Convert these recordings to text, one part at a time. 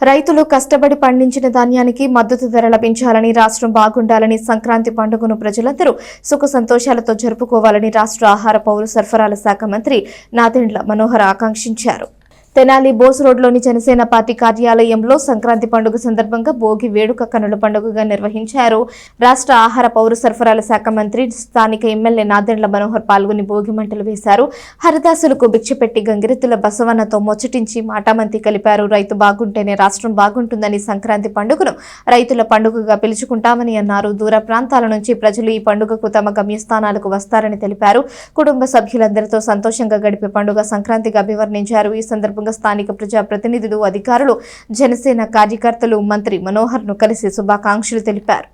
రైతులు కష్టపడి పండించిన ధాన్యానికి మద్దతు ధర లభించాలని రాష్ట్రం బాగుండాలని సంక్రాంతి పండుగను ప్రజలందరూ సుఖ సంతోషాలతో జరుపుకోవాలని రాష్ట్ర ఆహార పౌర సరఫరాల శాఖ మంత్రి నాదెండ్ల మనోహర్ ఆకాంక్షించారు. తెనాలి బోస్ రోడ్లోని జనసేన పార్టీ కార్యాలయంలో సంక్రాంతి పండుగ సందర్భంగా భోగి వేడుక కనుల పండుగగా నిర్వహించారు. రాష్ట్ర ఆహార పౌర సరఫరాల శాఖ మంత్రి స్థానిక ఎమ్మెల్యే నాదెండ్ల మనోహర్ పాల్గొని భోగి మంటలు వేశారు. హరిదాసులకు భిక్షపెట్టి గంగిరెత్తుల బసవన్నతో ముచ్చటించి మాటామంతి కలిపారు. రైతు బాగుంటేనే రాష్ట్రం బాగుంటుందని సంక్రాంతి పండుగను రైతుల పండుగగా పిలుచుకుంటామని అన్నారు. దూర ప్రాంతాల నుంచి ప్రజలు ఈ పండుగకు తమ గమ్యస్థానాలకు వస్తారని తెలిపారు. కుటుంబ సభ్యులందరితో సంతోషంగా గడిపే పండుగ సంక్రాంతిగా అభివర్ణించారు. ఈ సందర్భంగా స్థానిక ప్రజా ప్రతినిధులు అధికారులు జనసేన కార్యకర్తలు మంత్రి మనోహర్ను కలిసి శుభాకాంక్షలు తెలిపారు.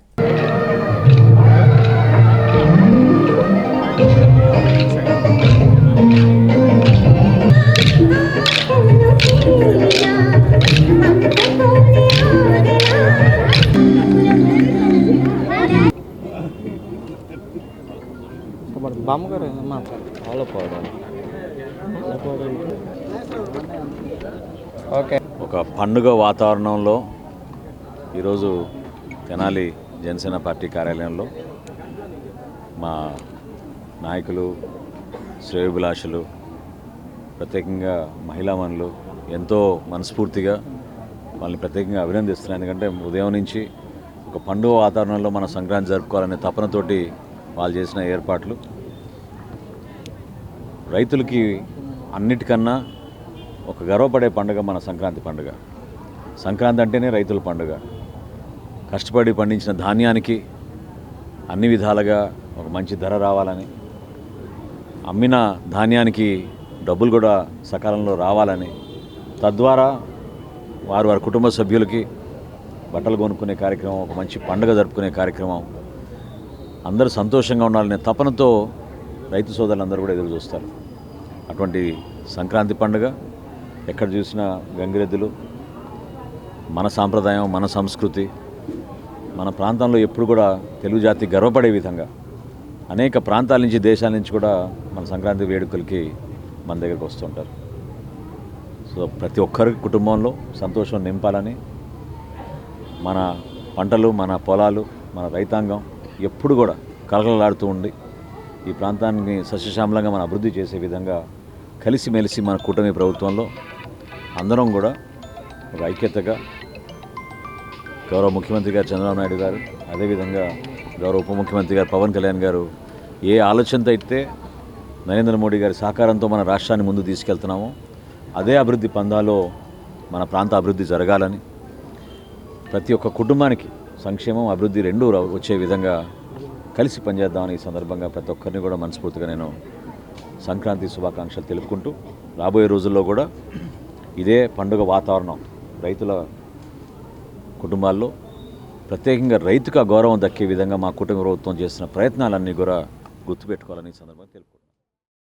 బామ్మగారు అమ్మా పాల పౌడర్ ఓకే. ఒక పండుగ వాతావరణంలో ఈరోజు తెనాలి జనసేన పార్టీ కార్యాలయంలో మా నాయకులు శ్రేయభిలాషులు ప్రత్యేకంగా మహిళా మనులు ఎంతో మనస్ఫూర్తిగా వాళ్ళని ప్రత్యేకంగా అభినందిస్తున్నాను. ఎందుకంటే ఉదయం నుంచి ఒక పండుగ వాతావరణంలో మన సంక్రాంతి జరుపుకోవాలనే తపనతోటి వాళ్ళు చేసిన ఏర్పాట్లు. రైతులకి అన్నిటికన్నా ఒక గర్వపడే పండుగ మన సంక్రాంతి పండుగ. సంక్రాంతి అంటేనే రైతుల పండుగ. కష్టపడి పండించిన ధాన్యానికి అన్ని విధాలుగా ఒక మంచి ధర రావాలని అమ్మిన ధాన్యానికి డబ్బులు కూడా సకాలంలో రావాలని తద్వారా వారు వారి కుటుంబ సభ్యులకి బట్టలు కొనుక్కునే కార్యక్రమం ఒక మంచి పండుగ జరుపుకునే కార్యక్రమం. అందరూ సంతోషంగా ఉండాలనే తపనతో రైతు సోదరులందరూ కూడా ఎదురు చూస్తారు. అటువంటి సంక్రాంతి పండుగ ఎక్కడ చూసినా గంగిరెద్దులు. మన సాంప్రదాయం మన సంస్కృతి మన ప్రాంతంలో ఎప్పుడు కూడా తెలుగు జాతి గర్వపడే విధంగా అనేక ప్రాంతాల నుంచి దేశాల నుంచి కూడా మన సంక్రాంతి వేడుకలకి మన దగ్గరకు వస్తుంటారు సో ప్రతి ఒక్కరి కుటుంబంలో సంతోషం నింపాలని మన పంటలు మన పొలాలు మన రైతాంగం ఎప్పుడు కూడా కలకలలాడుతూ ఉండి ఈ ప్రాంతాన్ని సస్యశ్యామలంగా మనం అభివృద్ధి చేసే విధంగా కలిసిమెలిసి మన కూటమి ప్రభుత్వంలో అందరం కూడా ఒక ఐక్యతగా గౌరవ ముఖ్యమంత్రి గారు చంద్రబాబు నాయుడు గారు అదేవిధంగా గౌరవ ఉప ముఖ్యమంత్రి గారు పవన్ కళ్యాణ్ గారు ఏ ఆలోచనతో అయితే నరేంద్ర మోడీ గారి సహకారంతో మన రాష్ట్రాన్ని ముందు తీసుకెళ్తున్నామో అదే అభివృద్ధి పందాలో మన ప్రాంత అభివృద్ధి జరగాలని ప్రతి ఒక్క కుటుంబానికి సంక్షేమం అభివృద్ధి రెండూ వచ్చే విధంగా కలిసి పనిచేద్దామని ఈ సందర్భంగా ప్రతి ఒక్కరిని కూడా మనస్ఫూర్తిగా నేను సంక్రాంతి శుభాకాంక్షలు తెలుపుకుంటూ రాబోయే రోజుల్లో కూడా ఇదే పండుగ వాతావరణం రైతుల కుటుంబాల్లో. ప్రత్యేకంగా రైతుకు ఆ గౌరవం దక్కే విధంగా మా కుటుంబ ప్రభుత్వం చేసిన ప్రయత్నాలన్నీ కూడా గుర్తుపెట్టుకోవాలని సందర్భంగా తెలుపు